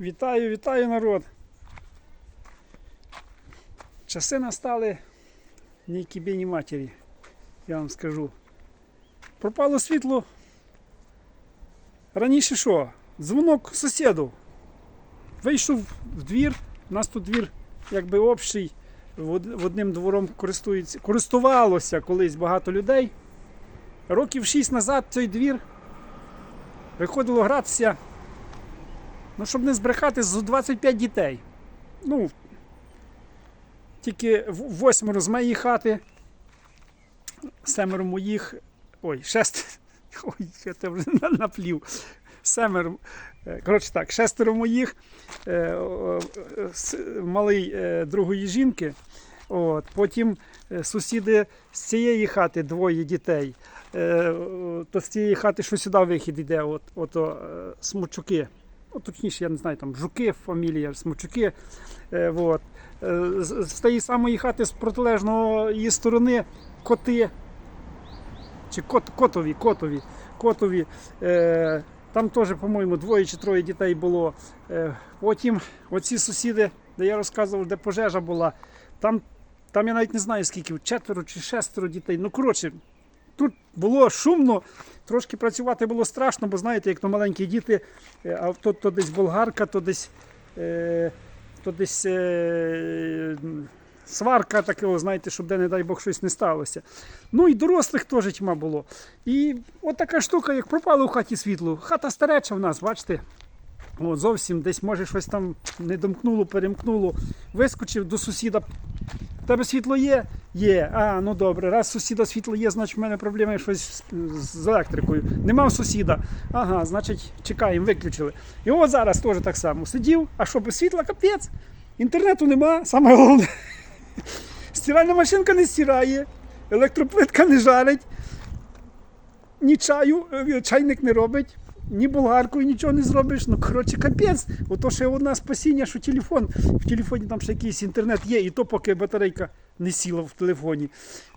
Вітаю, вітаю народ. Часи настали ні кібі, ні матері, я вам скажу. Пропало світло. Раніше що? Дзвонок сусіду. Вийшов в двір, у нас тут двір якби общий, одним двором користується, користувалося колись багато людей. Років 6 назад цей двір виходило гратися Ну, щоб не збрехати, з 25 дітей. Ну, тільки восьмеро з моєї хати, семеро моїх. Ой, шесть. Ой, я те вже наплів. Семеро. е, Коротше так, шестеро моїх, е, малий е, другої жінки. От, потім сусіди з цієї хати двоє дітей. То з цієї хати, що сюди вихід йде, от, ото, е, смучуки ну, точніше, я не знаю, там жуки, фамілія, смучуки. Е, вот. Е, з, тієї самої хати з протилежного її сторони коти. Чи кот, котові, котові, котові. Е, там теж, по-моєму, двоє чи троє дітей було. Е, потім оці сусіди, де я розказував, де пожежа була, там, там я навіть не знаю скільки, четверо чи шестеро дітей. Ну, коротше, тут було шумно, трошки працювати було страшно, бо знаєте, як то маленькі діти, е, а то, то десь болгарка, то десь, е, то десь е, сварка такого, знаєте, щоб де, не дай Бог, щось не сталося. Ну і дорослих теж тьма було. І от така штука, як пропало в хаті світло. Хата стареча в нас, бачите. От, зовсім десь може щось там не домкнуло, перемкнуло. Вискочив до сусіда. «В Тебе світло є? Є. А, ну добре. Раз сусіда світло є, значить в мене проблеми щось з- електрикою. Нема сусіда. Ага, значить, чекаємо, виключили. І от зараз теж так само. Сидів, а що без світла капець. Інтернету нема, саме головне. Стиральна машинка не стирає, електроплитка не жарить, ні чаю, е, чайник не робить, ні болгаркою нічого не зробиш. Ну, коротше, капець. Ото ще одне спасіння, що телефон. В телефоні там ще якийсь інтернет є, і то поки батарейка не сіла в телефоні.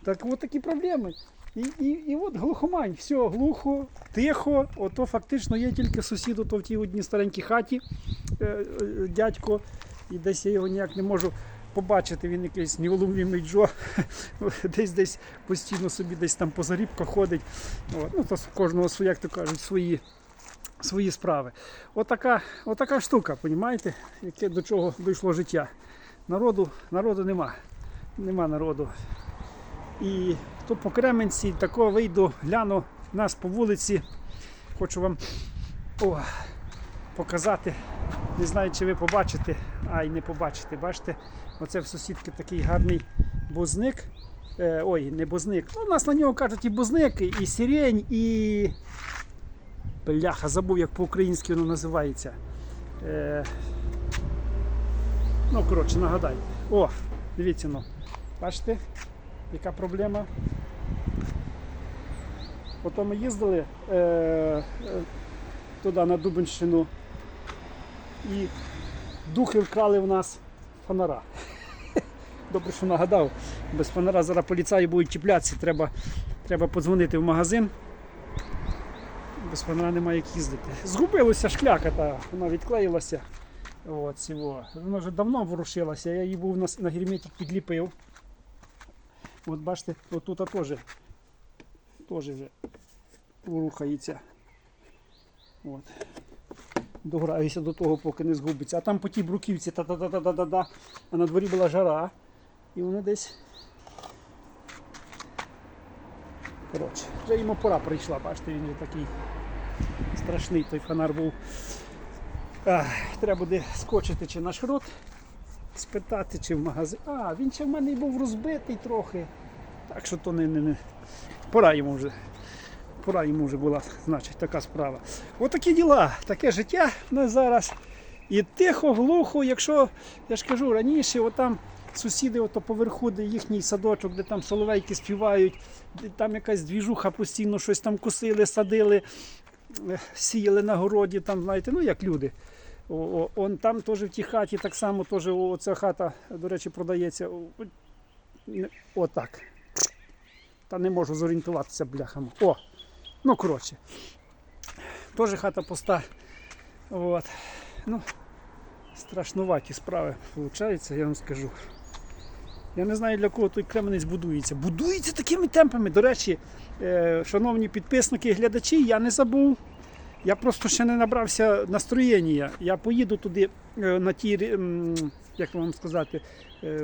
Так от такі проблеми. І, і, і от глухомань, все, глухо, тихо. Ото фактично є тільки сусід, ото в тій одній старенькій хаті, е, е, дядько, і десь я його ніяк не можу побачити. Він якийсь невловимий Джо, десь десь постійно собі десь там по зарібках ходить. От. Ну, то в кожного як то кажуть, свої, свої справи. Отака, отака штука, понімаєте, яке до чого дійшло життя. Народу, народу нема. Нема народу. І то по Кременці такого вийду, гляну нас по вулиці. Хочу вам о, показати. Не знаю, чи ви побачите, а й не побачите. Бачите, оце в сусідки такий гарний бузник. Е, ой, не бузник. Ну, у нас на нього кажуть і бузник, і сирень, і. Бляха, забув, як по-українськи воно називається. Е, ну, коротше, нагадайте. О, дивіться, ну. Бачите, яка проблема? Ото ми їздили е, е, туди на Дубенщину і духи вкрали в нас фонара. Добре, що нагадав. Без фонара зараз поліцаї будуть чіплятися, треба, треба подзвонити в магазин. Без фонара немає як їздити. Згубилася шкляка, та, вона відклеїлася. От, цього. Вона вже давно ворушилася, я її був на, на герметик підліпив. От бачите, отут теж теж вже рухається. От. Дограюся до того, поки не згубиться. А там по тій бруківці та-та-та-та-та-та. А на дворі була жара. І вони десь. Коротше, вже йому пора прийшла, бачите, він вже такий страшний той фонар був. Ах, треба буде скочити чи на шрот, спитати, чи в магазин. А, він ще в мене був розбитий трохи. Так що то не, не, не. Пора йому вже. Пора йому вже була, значить, така справа. Отакі діла, таке життя в нас зараз. І тихо, глухо, якщо, я ж кажу, раніше отам сусіди ото поверху, де їхній садочок, де там соловейки співають, де там якась двіжуха постійно щось там косили, садили, е, сіяли на городі, там, знаєте, ну як люди. Он там теж в тій хаті так само, теж оця хата, до речі, продається. Отак. Та не можу зорієнтуватися бляхами. О! Ну, коротше. Теж хата пуста. От. Ну, страшнуваті справи виходить, я вам скажу. Я не знаю, для кого той Кременець будується. Будується такими темпами. До речі, е, шановні підписники і глядачі, я не забув. Я просто ще не набрався настроєння. Я поїду туди е, на ті, як вам сказати, е,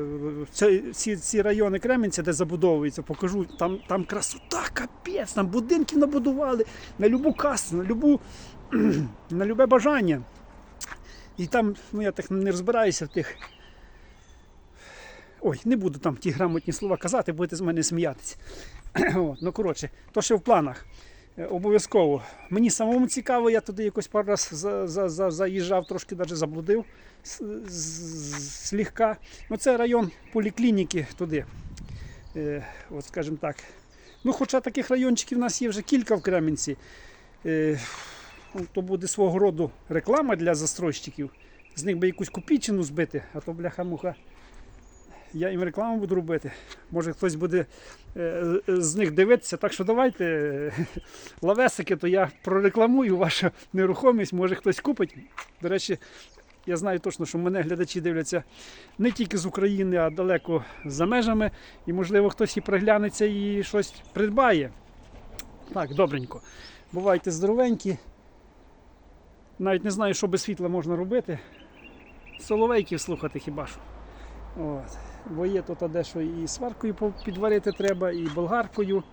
ці, ці, райони Кременця, де забудовується, покажу. Там, там красота, капець, там будинків набудували на любу касу, на любу, на любе бажання. І там, ну я так не розбираюся в тих. Ой, не буду там ті грамотні слова казати, будете з мене сміятися. Ну коротше, то ще в планах. Е, Обов'язково. Мені самому цікаво, я туди якось пару раз за, за, за, заїжджав, трошки навіть заблудив с- з- слегка. Ну, це район поліклініки туди. Е, от скажімо так. Ну, хоча таких райончиків у нас є вже кілька в Кременці. Е, ну, то буде свого роду реклама для застройщиків. З них би якусь копійчину збити, а то бляха-муха. Я їм рекламу буду робити. Може хтось буде е, з них дивитися. Так що давайте е, лавесики, то я прорекламую вашу нерухомість, може хтось купить. До речі, я знаю точно, що мене глядачі дивляться не тільки з України, а далеко за межами. І, можливо, хтось і приглянеться і щось придбає. Так, добренько. Бувайте здоровенькі. Навіть не знаю, що без світла можна робити. Соловейків слухати хіба що. От. Бо є тут дещо і сваркою підварити треба, і болгаркою.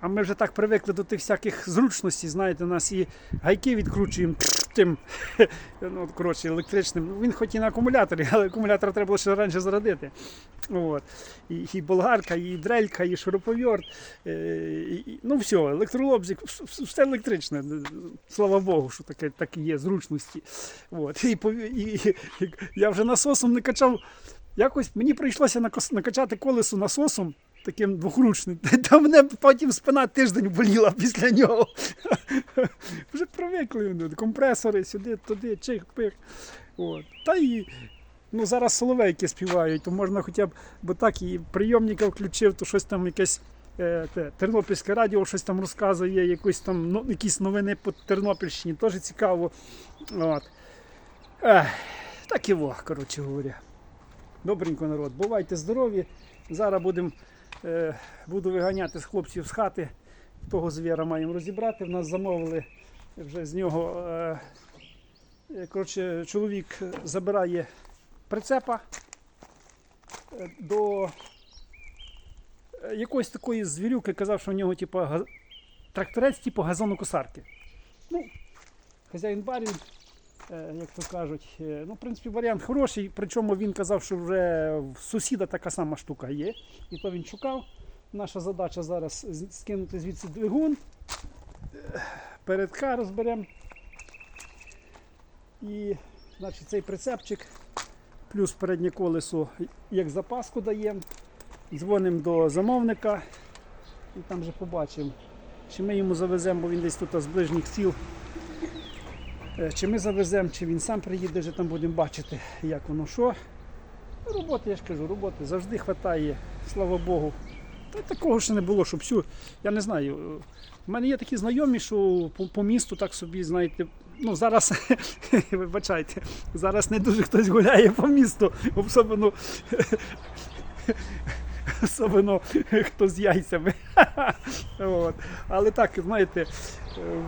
А ми вже так привикли до тих всяких зручностей, знаєте, у нас і гайки відкручуємо тим ну, коротше, електричним. Ну, Він хоч і на акумуляторі, але акумулятор треба було ще раніше зарядити. От. І, і болгарка, і дрелька, і шуруповерт. Е, і, і- ну все, електролобзик, вс- вс- все електричне. Слава Богу, що таке, такі є зручності. От. І, і, і, я вже насосом не качав. Якось мені прийшлося накачати колесо насосом таким двохручним. Та мене потім спина тиждень боліла після нього. Вже привикли вони, компресори сюди, туди, чих, пих. От. Та і ну, зараз соловейки співають, то можна хоча б, бо так і прийомника включив, то щось там якесь. е, Те, Тернопільське радіо щось там розказує, якось там, ну, якісь новини по Тернопільщині, теж цікаво. От. Ех, так і во, коротше говоря. Добренько народ, бувайте здорові. Зараз будем, е, буду виганяти з хлопців з хати. Того звіра маємо розібрати. В нас замовили вже з нього. Е, коротше, чоловік забирає прицепа е, до е, якоїсь такої звірюки, казав, що в нього типу, тракторець типу газонокосарки. Ну, хазяїн барін, як то кажуть. Е, Ну, в принципі, варіант хороший. Причому він казав, що вже в сусіда така сама штука є. І то він шукав. Наша задача зараз скинути звідси двигун. Е, Передка розберемо. І значить, цей прицепчик, плюс переднє колесо, як запаску даємо. Дзвонимо до замовника і там вже побачимо, чи ми йому завеземо, бо він десь тут з ближніх сіл. Е, Чи ми завеземо, чи він сам приїде, вже там будемо бачити, як воно що. Роботи, я ж кажу, роботи завжди вистачає, слава Богу. Та такого ще не було, щоб всю. Я не знаю. У мене є такі знайомі, що по, по місту так собі, знаєте, ну зараз, вибачайте, зараз не дуже хтось гуляє по місту, особливо, особливо хто з яйцями. От. Але так, знаєте, е,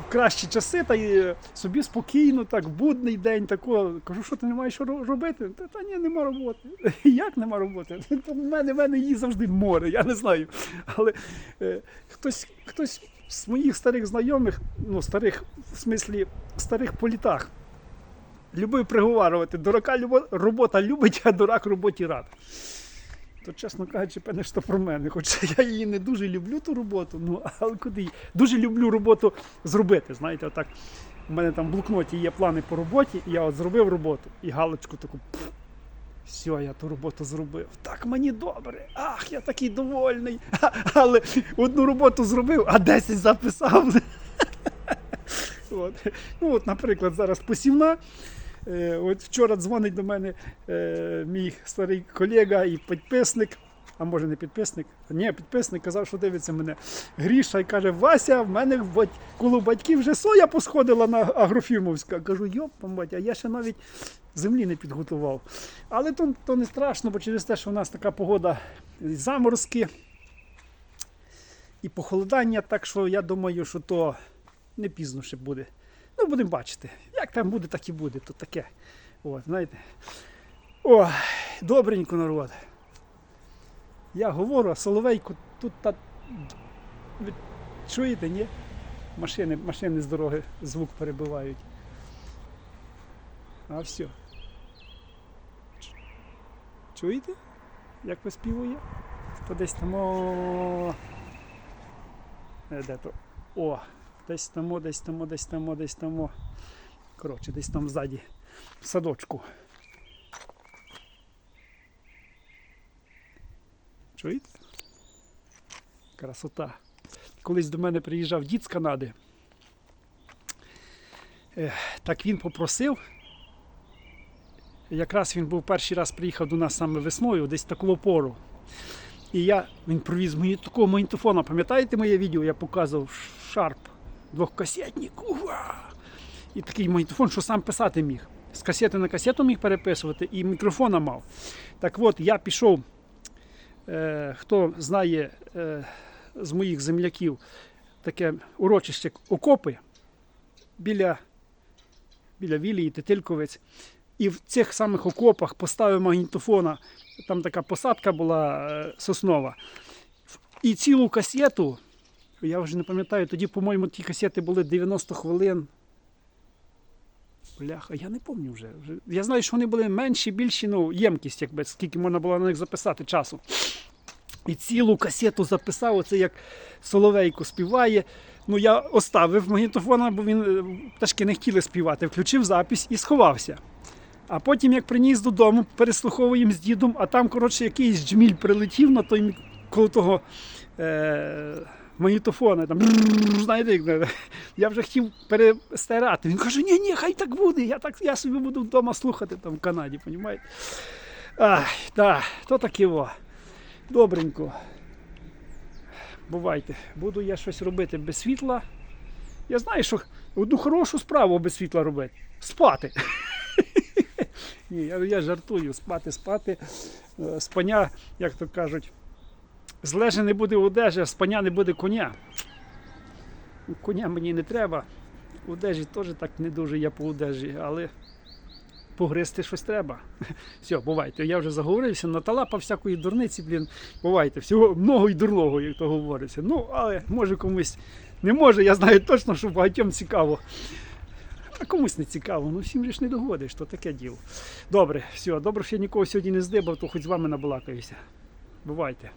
в кращі часи, та й е, собі спокійно, так, в будний день, тако, кажу, що ти не маєш робити? Та, та ні, нема роботи. Як нема роботи? В мене, в мене її завжди море, я не знаю. Але е, хтось, хтось з моїх старих знайомих, ну старих, в смислі, старих по літах, любив приговарювати, дурака робота любить, а дурак роботі рад. То, чесно кажучи, певне, що про мене. Хоча я її не дуже люблю, ту роботу, ну але куди? Дуже люблю роботу зробити. Знаєте, отак. У мене там в блокноті є плани по роботі, і я от зробив роботу і галочку таку. «Пф, Все, я ту роботу зробив. Так мені добре. Ах, я такий довольний. Але одну роботу зробив, а 10 записав. От. Ну, от, наприклад, зараз посівна. Е, От вчора дзвонить до мене е, мій старий колега і підписник а може не підписник. Ні, підписник казав, що дивиться мене. Гріша і каже, Вася, в мене коло батьків вже соя посходила на агрофірмовська. Кажу, йоп, мать, а я ще навіть землі не підготував. Але то, то не страшно, бо через те, що в нас така погода заморозки і похолодання, так що я думаю, що то не пізно ще буде. Ну, будемо бачити. Як там буде, так і буде. То таке. От, знаєте. О, добренько народ. Я говорю, а Соловейку тут та... ви чуєте, ні? Машини, машини з дороги звук перебивають. А все. Чуєте? Як виспівує? То десь там. о, Е, Де то? О, десь там, десь там, десь там, десь там. Коротше, десь там ззаді, в садочку. Чуєте? Красота. Колись до мене приїжджав дід з Канади. Так він попросив. Якраз він був перший раз приїхав до нас саме весною, десь таку пору. І я, він привіз мені такого магнітофона. Пам'ятаєте моє відео? Я показував шарп двохкасетник. Ура! І такий магнітофон, що сам писати міг. З касети на касету міг переписувати і мікрофона мав. Так от, я пішов, е, хто знає е, з моїх земляків, таке урочище окопи біля, біля Вілії, Тетильковець. І в цих самих окопах поставив магнітофона. Там така посадка була е, соснова. І цілу касету, я вже не пам'ятаю, тоді, по-моєму, ті касети були 90 хвилин. Бляха, я не пам'ятаю вже. Я знаю, що вони були менші, більші, ну, ємкість, якби, скільки можна було на них записати часу. І цілу касету записав, оце як Соловейко співає. Ну, я оставив магнітофона, бо він е, пташки не хотіли співати. Включив запись і сховався. А потім, як приніс додому, переслуховуємо з дідом, а там, коротше, якийсь джміль прилетів на той коло того е- магнітофона. Там, знаєте, я вже хотів перестирати. Він каже, ні, ні, хай так буде. Я, так, я собі буду вдома слухати там в Канаді, розумієте? Ай, так, то таке во. Добренько. Бувайте, буду я щось робити без світла. Я знаю, що одну хорошу справу без світла робити. Спати. Ні, я, я жартую, спати, спати. Спання, як то кажуть, злеже не буде одежі, а спання не буде коня. Ну, Коня мені не треба. Одежі теж так не дуже я по одежі, але погризти щось треба. Все, бувайте. Я вже заговорився, наталапав всякої дурниці, блін. Бувайте, всього много і дурного, як то говориться. Ну, але може комусь не може, я знаю точно, що багатьом цікаво. А комусь не цікаво, ну всім ж не догодиш, то таке діло. Добре, все, добре, що я нікого сьогодні не здибав, то хоч з вами набалакаюся. Бувайте.